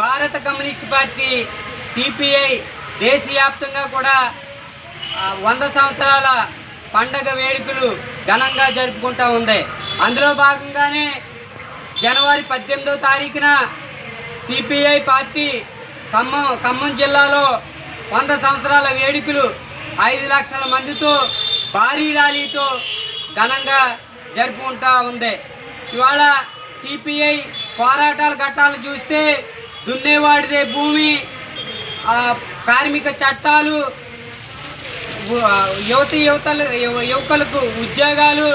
భారత communist party CPI దేశవ్యాప్తంగా కూడా వంద సంవత్సరాల పండగ వేడుకలు ఘనంగా జరుపుకుంటూ ఉంది. అందులో భాగంగానే జనవరి పద్దెనిమిదవ తారీఖున సిపిఐ పార్టీ ఖమ్మం ఖమ్మం జిల్లాలో వంద సంవత్సరాల వేడుకలు ఐదు లక్షల మందితో భారీ ర్యాలీతో ఘనంగా జరుపుకుంటా ఉంది. ఇవాళ సిపిఐ పోరాటాల ఘట్టాలు చూస్తే దున్నేవాడిదే భూమి కార్మిక చట్టాలు యువతి యువతలు యువకులకు ఉద్యోగాలు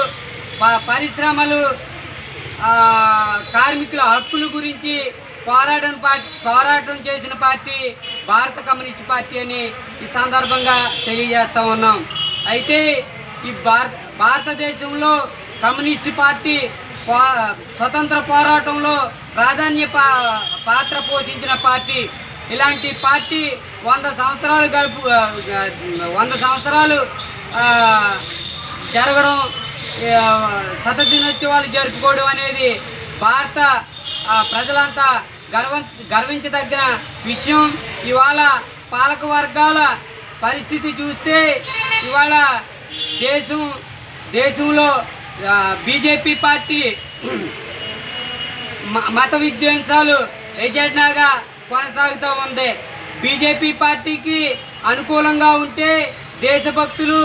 ప- పరిశ్రమలు కార్మికుల హక్కుల గురించి పోరాటం పార్టీ పోరాటం చేసిన పార్టీ భారత కమ్యూనిస్ట్ పార్టీ అని ఈ సందర్భంగా తెలియజేస్తూ ఉన్నాం. అయితే ఈ భారత భారతదేశంలో కమ్యూనిస్ట్ పార్టీ స్వతంత్ర పోరాటంలో ప్రాధాన్య పా- పాత్ర పోషించిన పార్టీ. ఇలాంటి పార్టీ వంద సంవత్సరాలు గడుపు వంద సంవత్సరాలు జరగడం శత దినోత్సవాలు జరుపుకోవడం అనేది భారత ప్రజలంతా గర్వ గర్వించదగిన విషయం. ఇవాళ పాలక వర్గాల పరిస్థితి చూస్తే ఇవాళ దేశం దేశంలో బీజేపీ పార్టీ మత విధ్వంసాలు ఎజెండాగా కొనసాగుతూ ఉంది. బీజేపీ పార్టీకి అనుకూలంగా ఉంటే దేశభక్తులు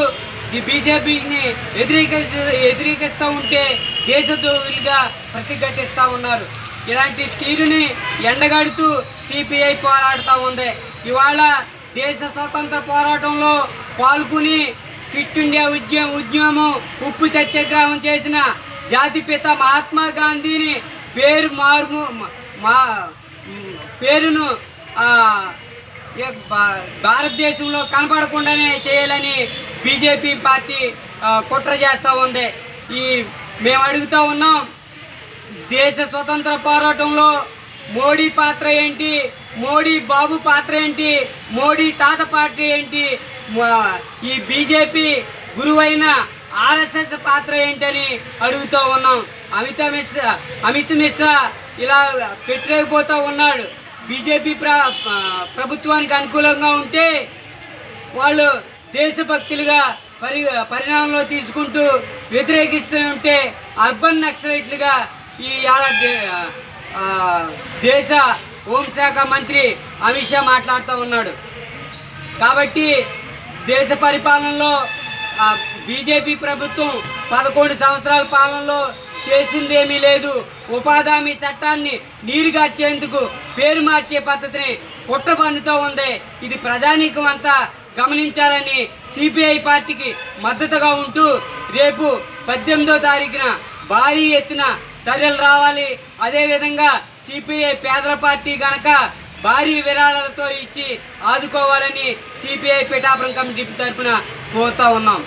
బీజేపీని వ్యతిరేకిస్తూ వ్యతిరేకిస్తూ ఉంటే దేశద్రోహులుగా ప్రతిఘటిస్తూ ఉన్నారు. ఇలాంటి తీరుని ఎండగడుతూ సిపిఐ పోరాడుతూ ఉంది. ఇవాళ దేశ స్వతంత్ర పోరాటంలో పాల్గొని క్విట్ ఇండియా ఉద్యమం ఉద్యమం ఉప్పు సత్యాగ్రహం చేసిన జాతిపిత మహాత్మా గాంధీని పేరు మారు మా పేరును భారతదేశంలో కనపడకుండానే చేయాలని బీజేపీ పార్టీ కుట్ర చేస్తూ ఉంది. ఈ మేము అడుగుతూ ఉన్నాం దేశ స్వతంత్ర పోరాటంలో మోడీ పాత్ర ఏంటి? మోడీ బాబు పాత్ర ఏంటి? మోడీ తాత పార్టీ ఏంటి? ఈ బీజేపీ గురువైన ఆర్ఎస్ఎస్ పాత్ర ఏంటని అడుగుతూ ఉన్నాం. అమిత మిశ్రా అమిత్ మిశ్రా ఇలా పెట్టలేకపోతూ ఉన్నాడు. బీజేపీ ప్ర ప్రభుత్వానికి అనుకూలంగా ఉంటే వాళ్ళు దేశభక్తులుగా పరి పరిణామంలో తీసుకుంటూ వ్యతిరేకిస్తూ ఉంటే అర్బన్ నక్సలైట్లుగా ఈ దేశ హోంశాఖ మంత్రి అమిత్ షా మాట్లాడుతూ ఉన్నాడు. కాబట్టి దేశ పరిపాలనలో బీజేపీ ప్రభుత్వం పదకొండు సంవత్సరాల పాలనలో చేసింది ఏమీ లేదు. ఉపాధి హామీ చట్టాన్ని నీరుగార్చేందుకు పేరు మార్చే పద్ధతిని కుట్రపన్నుతో ఉంది. ఇది ప్రజానీకం అంతా గమనించాలని సిపిఐ పార్టీకి మద్దతుగా ఉంటూ రేపు పద్దెనిమిదో తారీఖున భారీ ఎత్తున చర్యలు రావాలి. అదేవిధంగా సిపిఐ పేదల పార్టీ గనక భారీ విరాళాలతో ఇచ్చి ఆదుకోవాలని సిపిఐ పిఠాపురం కమిటీ తరఫున కోరుతా ఉన్నాం.